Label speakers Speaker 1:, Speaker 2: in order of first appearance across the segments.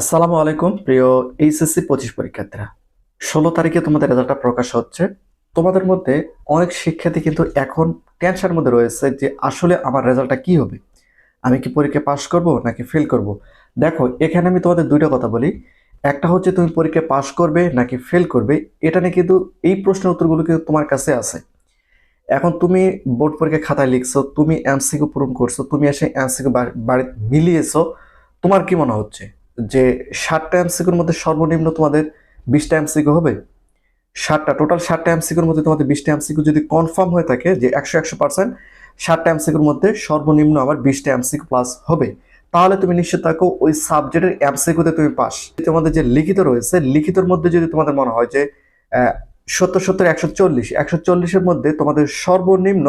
Speaker 1: আসসালামু আলাইকুম, প্রিয় এইচএসসি পঁচিশ পরীক্ষার্থীরা। ষোলো তারিখে তোমাদের রেজাল্টটা প্রকাশ হচ্ছে। তোমাদের মধ্যে অনেক শিক্ষার্থী কিন্তু এখন টেনশনের মধ্যে রয়েছে যে আসলে আমার রেজাল্টটা কি হবে? আমি কি পরীক্ষা পাশ করব নাকি ফেল করব? দেখো, এখানে আমি তোমাদের দুইটা কথা বলি। একটা হচ্ছে তুমি পরীক্ষা পাশ করবে নাকি ফেল করবে, এটা নিয়ে কিন্তু এই প্রশ্নের উত্তরগুলো কিন্তু তোমার কাছে আছে। এখন তুমি বোর্ড পরীক্ষা খাতায় লিখছো, তুমি এমসিকিউ পূরণ করছ, তুমি এসে এমসিকিউ বাড়ি মিলিয়েছো, তোমার কি মনে হচ্ছে? যে ষাটটা এমসিকিউর মধ্যে সর্বনিম্ন তোমাদের বিশটা এমসিকিউ হবে? ষাটটা টোটাল ষাটটা এমসিকিউর মধ্যে তোমাদের বিশটা এমসিকিউ যদি কনফার্ম হয়ে থাকে যে একশো একশো পার্সেন্ট ষাটটা এমসিকিউর মধ্যে সর্বনিম্ন আবার বিশটা এমসিকিউ প্লাস হবে। তাহলে তুমি নিশ্চিত থাকো ওই সাবজেক্টের এমসিকিউতে তুমি পাস তোমাদের যে লিখিত রয়েছে, লিখিতর মধ্যে যদি তোমাদের মনে হয় যে সত্তর সত্তর, একশো চল্লিশ, একশো চল্লিশের মধ্যে তোমাদের সর্বনিম্ন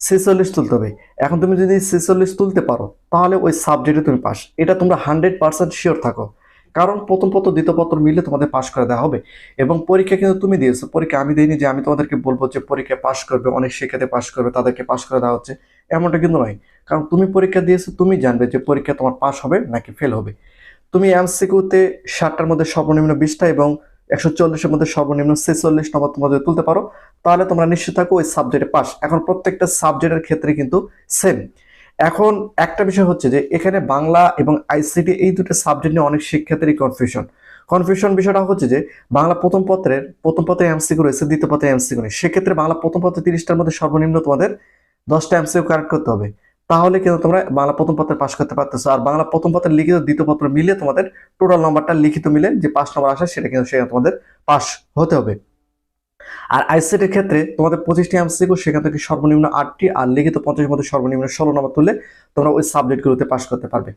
Speaker 1: ছেচল্লিশ তুলতে হবে। এখন তুমি যদি ছেচল্লিশ তুলতে পারো, তাহলে ওই সাবজেক্টে তুমি পাস এটা তোমরা হান্ড্রেড পার্সেন্ট শিওর থাকো। কারণ প্রথম পত্র, দ্বিতীয় পত্র মিলে তোমাদের পাস করে দেওয়া হবে। এবং পরীক্ষা কিন্তু তুমি দিয়েছ। পরীক্ষা আমি দিইনি যে আমি তোমাদেরকে বলব যে পরীক্ষা পাস করবে, অনেক শিক্ষার্থী পাস করবে, তাদেরকে পাস করে দেওয়া হচ্ছে। এমনটা কিন্তু নয়। কারণ তুমি পরীক্ষা দিয়েছ, তুমি জানবে যে পরীক্ষা তোমার পাস হবে নাকি ফেল হবে। তুমি এমসিকিউতে ষাটটার মধ্যে সর্বনিম্ন বিশটা এবং একশো চল্লিশের মধ্যে সর্বনিম্ন ছেচল্লিশ নম্বর তোমাদের তুলতে পারো, তাহলে তোমরা নিশ্চিত থাকো ওই সাবজেক্টে পাস এখন প্রত্যেকটা সাবজেক্টের ক্ষেত্রে কিন্তু সেম এখন একটা বিষয় হচ্ছে যে, এখানে বাংলা এবং আইসিটি এই দুটো সাবজেক্ট নিয়ে অনেক শিক্ষার্থীরই কনফিউশন কনফিউশন বিষয়টা হচ্ছে যে, বাংলা প্রথম পত্রের, প্রথম পত্রে এমসিকিউ রয়েছে, দ্বিতীয় পত্রে এমসিকিউ নেই। সেক্ষেত্রে বাংলা প্রথম পত্রে তিরিশটার মধ্যে সর্বনিম্ন তোমাদের দশটা এমসিকিউ কারেক্ট করতে হবে। তাহলে কিন্তু তোমরা বাংলা প্রথম পত্রে পাশ করতে পারতেছো। আর বাংলা প্রথম পত্রের লিখিত দ্বিতীয় পত্র মিলে তোমাদের টোটাল নাম্বারটা লিখিত মিলে যে পাঁচ নম্বর আসে, সেটা কিন্তু সেখানে তোমাদের পাস হতে হবে। আর আইসিটির ক্ষেত্রে তোমাদের পঁচিশটি এমসিকিউ সেখান থেকে সর্বনিম্ন আটটি আর লিখিত পঞ্চাশের মধ্যে সর্বনিম্ন ষোলো নম্বর তুললে তোমরা ওই সাবজেক্টগুলোতে পাশ করতে পারবে।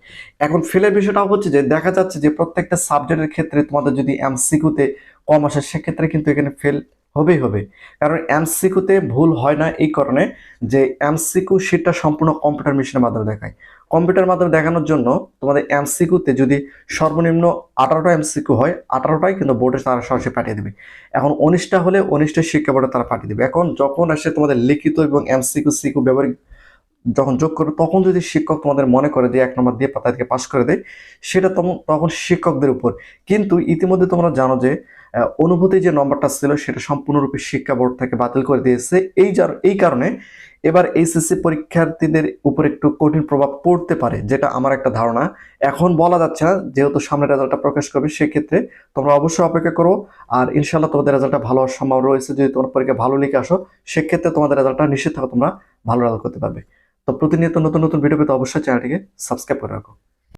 Speaker 1: এখন ফেলের বিষয়টা হচ্ছে যে দেখা যাচ্ছে যে প্রত্যেকটা সাবজেক্টের ক্ষেত্রে তোমাদের যদি এমসিকিউতে কম আসে, সেক্ষেত্রে কিন্তু এখানে ফেল হবেই হবে। কারণ এমসিকুতে ভুল হয় না এই কারণে যে এমসিকিউ সেটা সম্পূর্ণ কম্পিউটার মেশিনের মাধ্যমে দেখায়। কম্পিউটার মাধ্যমে দেখানোর জন্য তোমাদের এমসিকিউতে যদি সর্বনিম্ন আঠারোটা এমসিকু হয়, আঠারোটাই কিন্তু বোর্ডে তারা সরাসরি পাঠিয়ে দেবে। এখন উনিশটা হলে উনিশটা শিক্ষা বোর্ডে তারা পাঠিয়ে দেবে। এখন যখন আসে তোমাদের লিখিত এবং এমসিকিউ সিকিউ ব্যবহারিক যখন যোগ করবে, তখন যদি শিক্ষক তোমাদের মনে করে যে এক নম্বর দিয়ে তাদেরকে পাশ করে দেয়, সেটা তখন শিক্ষকদের উপর। কিন্তু ইতিমধ্যে তোমরা জানো যে অনুভূতি যে নম্বরটা ছিল, সেটা সম্পূর্ণরূপে শিক্ষা বোর্ড থেকে বাতিল করে দিয়েছে। এই যার, এই কারণে এবার এইচএসসি পরীক্ষার্থীদের উপর একটু কঠিন প্রভাব পড়তে পারে, যেটা আমার একটা ধারণা। এখন বলা যাচ্ছে না, যেহেতু সামনে রেজাল্টটা প্রকাশ করবে, সেক্ষেত্রে তোমরা অবশ্যই অপেক্ষা করো। আর ইনশাল্লাহ তোমাদের রেজাল্টটা ভালো হওয়ার সম্ভাবনা রয়েছে। যদি তোমার পরীক্ষা ভালো লিখে আসো, সেক্ষেত্রে তোমাদের রেজাল্টটা নিশ্চিত থাকো তোমরা ভালো রেজাল্ট করতে পারবে। তো প্রতিনিয়ত নতুন নতুন ভিডিও পেতে অবশ্যই চ্যানেলটিকে সাবস্ক্রাইব করে রাখো।